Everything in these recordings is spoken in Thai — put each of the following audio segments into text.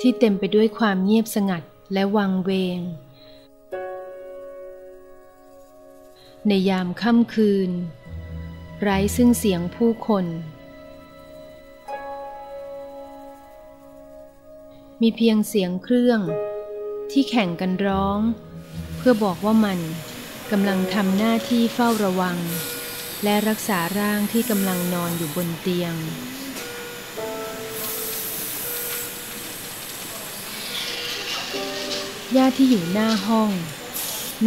ที่เต็มไปด้วยความเงียบสงัดและวังเวง ในยามค่ำคืน ไร้ซึ่งเสียงผู้คน มีเพียงเสียงเครื่อง ที่แข่งกันร้อง เพื่อบอกว่ามันกำลังทำหน้าที่เฝ้าระวัง และรักษาร่างที่กำลังนอนอยู่บนเตียง ญาติที่อยู่หน้าห้อง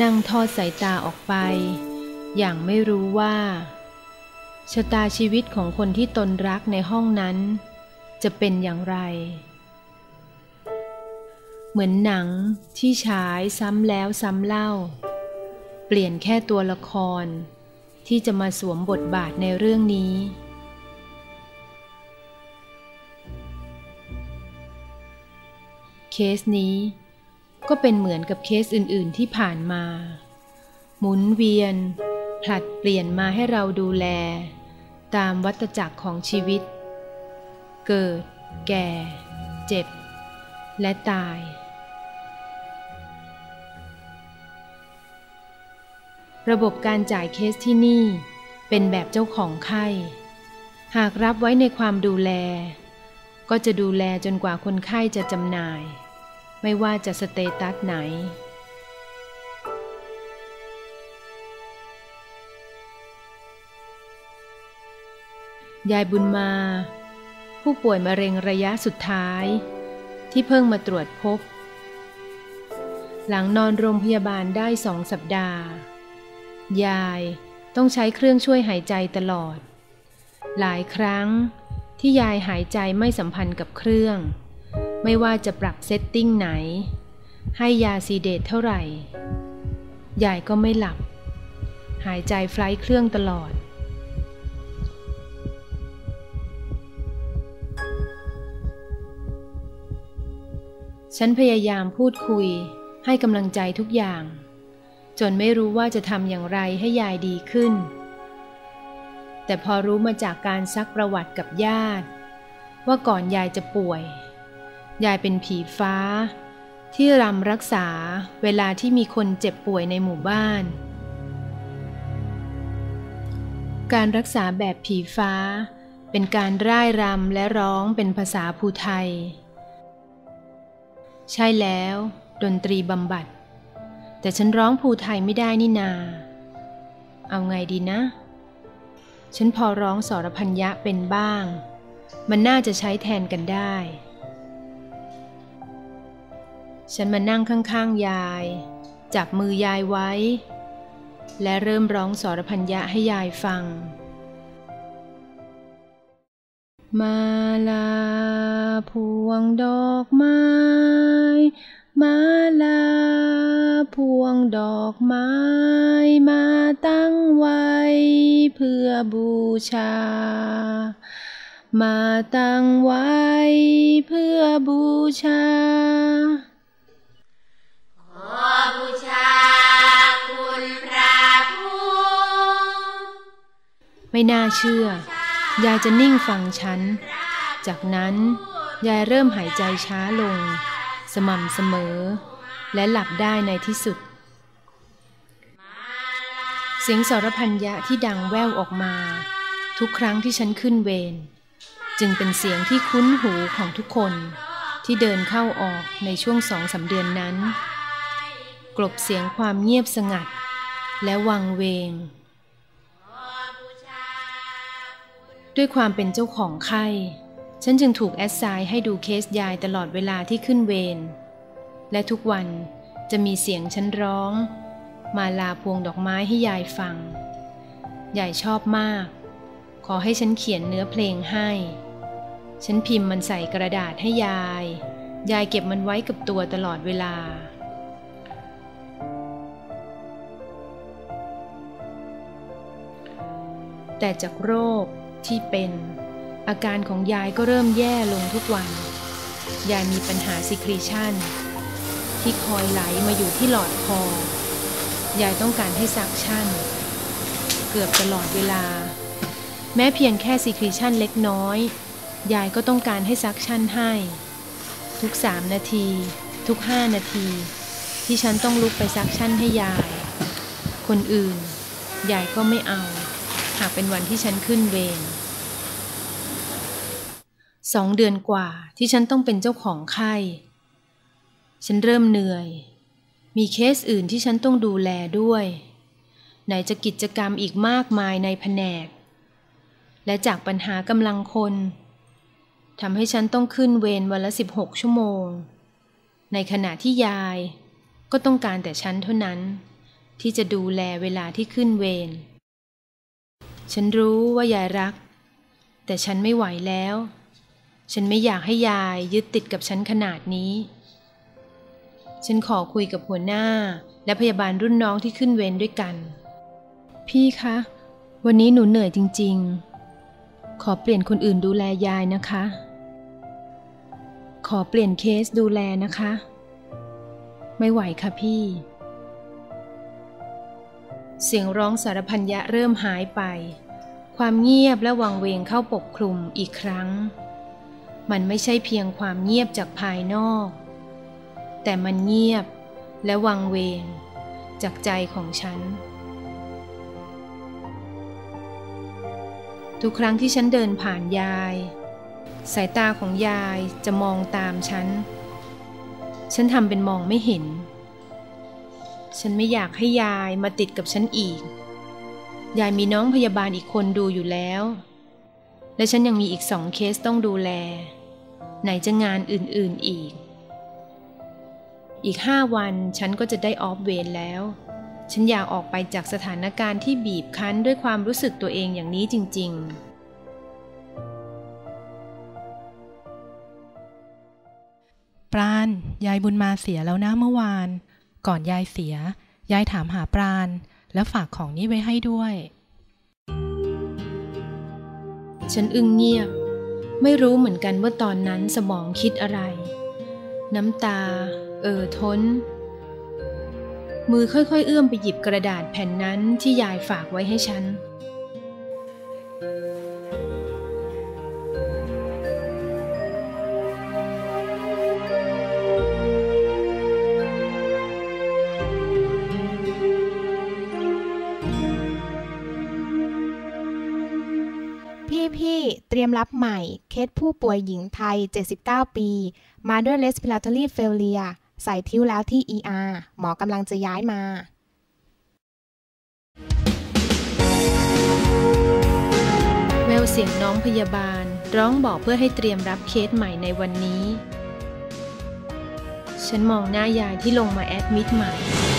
นั่งทอดสายตาออกไป อย่างไม่รู้ว่าชะตาชีวิตของคนที่ตนรักในห้องนั้น จะเป็นอย่างไร เหมือนหนังที่ฉายซ้ำแล้วซ้ำเล่า เปลี่ยนแค่ตัวละคร ที่จะมาสวมบทบาทในเรื่องนี้ เคสนี้ ก็เป็นเหมือนกับเคสอื่นๆที่ผ่านมา หมุนเวียน ผลัดเปลี่ยนมาให้เราดูแล ตามวัตจักรของชีวิต เกิด แก่ เจ็บ และตาย ระบบการจ่ายเคสที่นี่เป็นแบบเจ้าของไข้ หากรับไว้ในความดูแล ก็จะดูแลจนกว่าคนไข้จะจำหน่าย ไม่ว่าจะสเตตัสไหน ยายบุญมา ผู้ป่วยมะเร็งระยะสุดท้าย ที่เพิ่งมาตรวจพบ หลังนอนโรงพยาบาลได้สองสัปดาห์ ยายต้องใช้เครื่องช่วยหายใจตลอด หลายครั้งที่ยายหายใจไม่สัมพันธ์กับเครื่อง ไม่ว่าจะปรับเซตติ้งไหน ให้ยาซีเดตเท่าไหร่ ยายก็ไม่หลับ หายใจไฟล์เครื่องตลอด ฉันพยายามพูดคุยให้กำลังใจทุกอย่าง จนไม่รู้ว่าจะทำอย่างไรให้ยายดีขึ้น แต่พอรู้มาจากการซักประวัติกับญาติ ว่าก่อนยายจะป่วย ยายเป็นผีฟ้า ที่รำรักษาเวลาที่มีคนเจ็บป่วยในหมู่บ้าน การรักษาแบบผีฟ้า เป็นการร่ายรำและร้องเป็นภาษาภูไทย ใช่แล้ว ดนตรีบำบัด แต่ฉันร้องภูไทยไม่ได้นี่นา เอาไงดีนะ ฉันพอร้องสรพัญญะเป็นบ้าง มันน่าจะใช้แทนกันได้ ฉันมานั่งข้างๆยาย จับมือยายไว้ และเริ่มร้องสรพัญญะให้ยายฟัง มาลาพวงดอกไม้ มาลาพวงดอกไม้มาตั้งไว้ เพื่อบูชา มาตั้งไว้เพื่อบูชา ไม่น่าเชื่อ ยายจะนิ่งฟังฉัน จากนั้นยายเริ่มหายใจช้าลง สม่ำเสมอ และหลับได้ในที่สุด เสียงสรพัญญะที่ดังแว่วออกมา ทุกครั้งที่ฉันขึ้นเวรจึงเป็นเสียงที่คุ้นหูของทุกคนที่เดินเข้าออกในช่วงสองสาเดือนนั้น กลบเสียงความเงียบสงัด และวังเวง ด้วยความเป็นเจ้าของไข้ ฉันจึงถูกแอดไซน์ให้ดูเคสยายตลอดเวลาที่ขึ้นเวร และทุกวันจะมีเสียงฉันร้อง มาลาพวงดอกไม้ให้ยายฟัง ยายชอบมาก ขอให้ฉันเขียนเนื้อเพลงให้ ฉันพิมพ์มันใส่กระดาษให้ยาย ยายเก็บมันไว้กับตัวตลอดเวลาแต่จากโรค ที่เป็น อาการของยายก็เริ่มแย่ลงทุกวัน ยายมีปัญหาซิครีชันที่คอยไหลมาอยู่ที่หลอดคอ ยายต้องการให้ซักชั่น เกือบตลอดเวลา แม้เพียงแค่ซิครีชันเล็กน้อย ยายก็ต้องการให้ซักชั่นให้ ทุกสามนาที ทุกห้านาที ที่ฉันต้องลุกไปซักชั่นให้ยาย คนอื่น ยายก็ไม่เอา หากเป็นวันที่ฉันขึ้นเวรสองเดือนกว่าที่ฉันต้องเป็นเจ้าของไข้ ฉันเริ่มเหนื่อย มีเคสอื่นที่ฉันต้องดูแลด้วย ไหนจะกิจกรรมอีกมากมายในแผนก และจากปัญหากำลังคนทำให้ฉันต้องขึ้นเวรวันละ 16 ชั่วโมง ในขณะที่ยายก็ต้องการแต่ฉันเท่านั้น ที่จะดูแลเวลาที่ขึ้นเวร ฉันรู้ว่ายายรัก แต่ฉันไม่ไหวแล้ว ฉันไม่อยากให้ยายยึดติดกับฉันขนาดนี้ ฉันขอคุยกับหัวหน้าและพยาบาลรุ่นน้องที่ขึ้นเวรด้วยกัน พี่คะ วันนี้หนูเหนื่อยจริง ๆ ขอเปลี่ยนคนอื่นดูแลยายนะคะ ขอเปลี่ยนเคสดูแลนะคะ ไม่ไหวค่ะพี่ เสียงร้องสารพันยะเริ่มหายไป ความเงียบและวังเวงเข้าปกคลุมอีกครั้ง มันไม่ใช่เพียงความเงียบจากภายนอก แต่มันเงียบและวังเวง จากใจของฉัน ทุกครั้งที่ฉันเดินผ่านยาย สายตาของยายจะมองตามฉัน ฉันทำเป็นมองไม่เห็น ฉันไม่อยากให้ยายมาติดกับฉันอีก ยายมีน้องพยาบาลอีกคนดูอยู่แล้ว และฉันยังมีอีกสองเคสต้องดูแล ไหนจะงานอื่นๆอีก อีกห้าวันฉันก็จะได้ออฟเวรแล้ว ฉันอยากออกไปจากสถานการณ์ที่บีบคั้นด้วยความรู้สึกตัวเองอย่างนี้จริงปราณยายบุญมาเสียแล้วนะเมื่อวาน ก่อนยายเสีย ยายถามหาปราณ แล้วฝากของนี้ไว้ให้ด้วย ฉันอึ้งเงียบ ไม่รู้เหมือนกันว่าตอนนั้นสมองคิดอะไร น้ำตา เอ่อท้น มือค่อยๆ เอื้อมไปหยิบกระดาษแผ่นนั้นที่ยายฝากไว้ให้ฉัน รียมรับใหม่ เคสผู้ป่วยหญิงไทย 79 ปี มาด้วย respiratory failure ใส่ทิ้วแล้วที่ ER หมอกำลังจะย้ายมาแววเสียงน้องพยาบาล ร้องบอกเพื่อให้เตรียมรับเคสใหม่ในวันนี้ ฉันมองหน้ายายที่ลงมาแอดมิดใหม่